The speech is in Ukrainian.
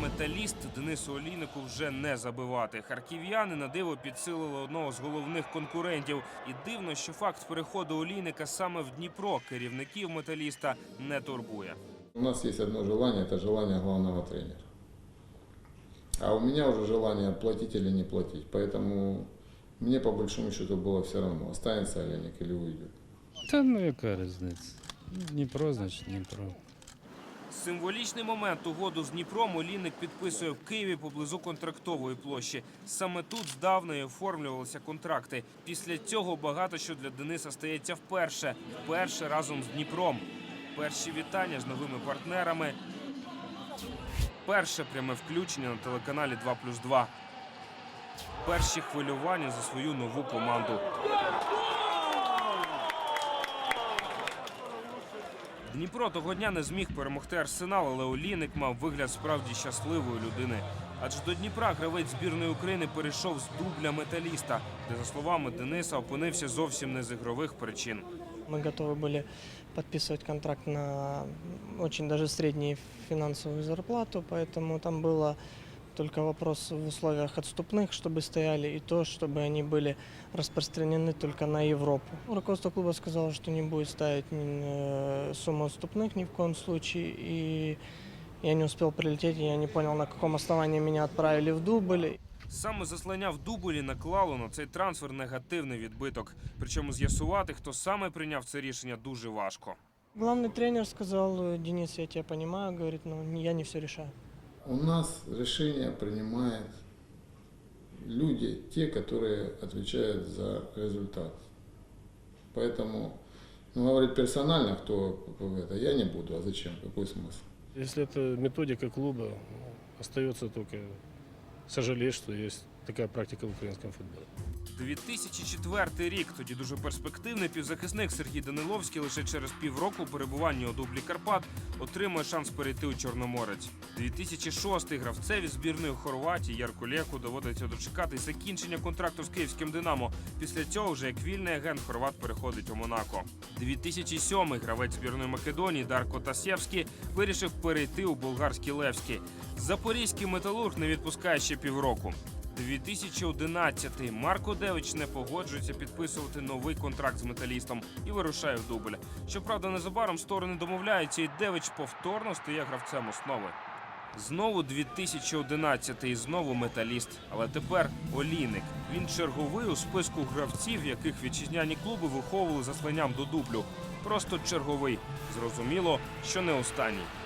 металіст Денису Олійнику вже не забивати. Харків'яни на диво підсилили одного з головних конкурентів. І дивно, що факт переходу Олійника саме в Дніпро керівників металіста не турбує. У нас есть одно желание, это желание главного тренера. А у меня уже желание платить или не платить. Поэтому мне по большому счету было все равно, останется Олейник или уйдет. Та ну яка різниця? Дніпро, значить Дніпро. Символічний момент угоду з Дніпром Олійник підписує в Києві поблизу контрактової площі. Саме тут здавна і оформлювалися контракти. Після цього багато що для Дениса стається вперше. Вперше разом з Дніпром. Перші вітання з новими партнерами. Перше пряме включення на телеканалі 2+,2. Перші хвилювання за свою нову команду. Дніпро того дня не зміг перемогти Арсенал, але Олійник мав вигляд справді щасливої людини. Адже до Дніпра гравець збірної України перейшов з дубля металіста, де, за словами Дениса, опинився зовсім не з ігрових причин. Мы готовы были подписывать контракт на очень даже среднюю финансовую зарплату, поэтому там было только вопрос в условиях отступных, чтобы стояли, и то, чтобы они были распространены только на Европу. Руководство клуба сказало, что не будет ставить э, сумму отступных ни в коем случае, и я не успел прилететь, и я не понял, на каком основании меня отправили в дубль. Саме заслання в дублі наклало на цей трансфер негативний відбиток. Причому з'ясувати, хто саме прийняв це рішення, дуже важко. Главный тренер сказал, Денис, я тебя понимаю, говорит, но не- я не все решаю. У нас решение принимают люди, те, которые отвечают за результат. Поэтому ну, говорить персонально, кто это, я не буду, а зачем, какой смысл? Если это методика клуба, остается только сожалеть, что есть такая практика в украинском футболе. 2004 рік. Тоді дуже перспективний півзахисник Сергій Даниловський лише через півроку перебування у дублі Карпат отримує шанс перейти у Чорноморець. 2006 гравцеві збірної Хорватії Ярку Леку доводиться дочекати закінчення контракту з київським Динамо. Після цього вже як вільний агент Хорват переходить у Монако. 2007 гравець збірної Македонії Дарко Тасєвський вирішив перейти у болгарський Левський. Запорізький металург не відпускає ще півроку. 2011 Марко Девич не погоджується підписувати новий контракт з металістом і вирушає в дубль. Щоправда, незабаром сторони домовляються, і Девич повторно стає гравцем основи. Знову 2011 і знову металіст. Але тепер Олійник. Він черговий у списку гравців, яких вітчизняні клуби виховували засланням до дублю. Просто черговий. Зрозуміло, що не останній.